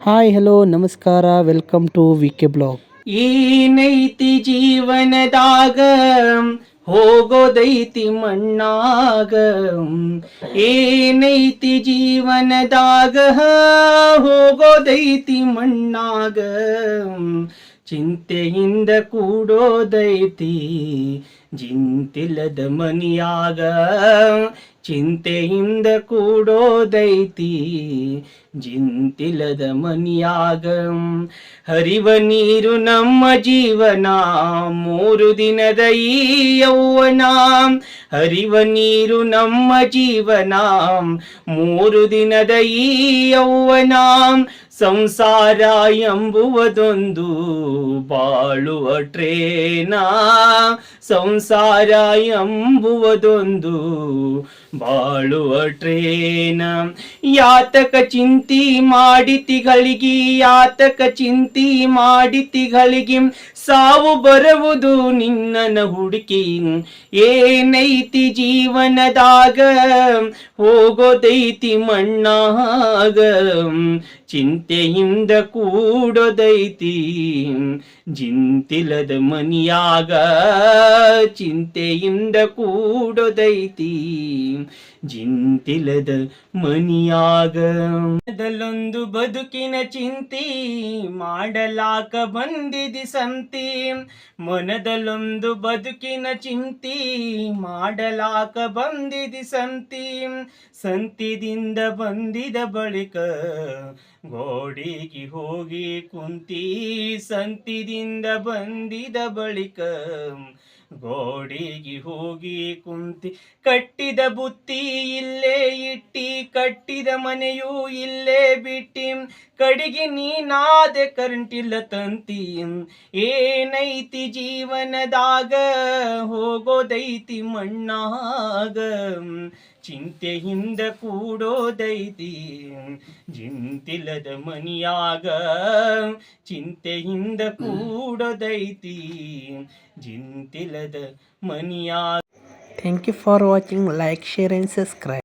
Hi hello ನಮಸ್ಕಾರ welcome to V K blog ಏನೈತಿ ಜೀವನದಾಗ, ಹೋಗೋದೈತಿ ಮಣ್ಣಾಗ. ಏನೈತಿ ಜೀವನದಾಗ ಹೋಗೋದೈತಿ ಮಣ್ಣಾಗ. ಚಿಂತೆಯಿಂದ ಕೂಡೋದೈತಿ ಜಿಂತಿಲ್ಲದ ಮನಿಯಾಗ ಚಿಂತೆಯಿಂದ ಕೂಡೋದೈತಿ. ಜಿಂತಿಲ್ಲದ ಮನಿಯಾಗ ಹರಿವ ನೀರು ನಮ್ಮ ಜೀವನ, ಮೂರು ದಿನದ ಈ ಯೌವನ. ಹರಿವ ನೀರು ನಮ್ಮ ಜೀವನ, ಮೂರು ದಿನದ ಈ ಯೌವನ. ಸಂಸಾರ ಎಂಬುವುದೊಂದು ಬಾಳುವ ಟ್ರೇನ. ಎಂಬುವುದೊಂದು ಬಾಳುವ ಟ್ರೇನ. ಯಾತಕ ಚಿಂತಿ ಮಾಡಿತಿಗಳಿಗೆ, ಯಾತಕ ಚಿಂತಿ ಮಾಡಿತಿಗಳಿಗೆ ಸಾವು ಬರುವುದು ನಿನ್ನನ ಹುಡುಕಿ. ಏನೈತಿ ಜೀವನದಾಗ ಹೋಗೋದೈತಿ ಮಣ್ಣಾಗ. ಚಿಂತೆಯಿಂದ ಕೂಡೋದೈತಿ ಜಿಂತಿಲದ ಮನಿಯಾಗ ಚಿಂತೆಯಿಂದ ಕೂಡೋದೈತಿ ಜಿಂತಿಲದ ಮನಿಯಾಗ ಮನದಲೊಂದು ಬದುಕಿನ ಚಿಂತಿ ಮಾಡಲಾಕ ಬಂದಿದಿ ಸಂತಿ. ಮನದಲ್ಲೊಂದು ಬದುಕಿನ ಚಿಂತಿ ಮಾಡಲಾಕ ಬಂದಿದಿ ಸಂತಿ. ಸಂತಿದಿಂದ ಬಂದಿದ ಬಳಿಕ ಗೋಡಿಗೆ ಹೋಗಿ ಕುಂತಿ ಸಂತಿದಿಂದ ಬಂದಿದ ಬಳಿಕ ಗೋಡಿಗೆ ಹೋಗಿ ಕುಂತಿ ಕಟ್ಟಿದ ಬುತ್ತಿ ಇಲ್ಲೇ ಇಟ್ಟಿ ಕಟ್ಟಿದ ಮನೆಯೂ ಇಲ್ಲೇ ಬಿಟ್ಟಿ. ಕಡಿಗೆ ನೀನಾದೆ ಕರೆಂಟಿಲ್ಲ ತಂತಿ. ಏನೈತಿ ಜೀವನದಾಗ ಹೋಗೋದೈತಿ ಮಣ್ಣಾಗ. ಚಿಂತೆಯಿಂದ ಕೂಡೋದೈತಿ. ಜಿಂತಿಲ್ಲದ ಮನಿಯಾಗ ಚಿಂತೆ ಚಿಂತೆಯಿಂದ ಕೂಡೋದೈತಿ. ಜಿಂತಿಲ್ಲದ ಮನಿಯಾಗ thank you for watching like share and subscribe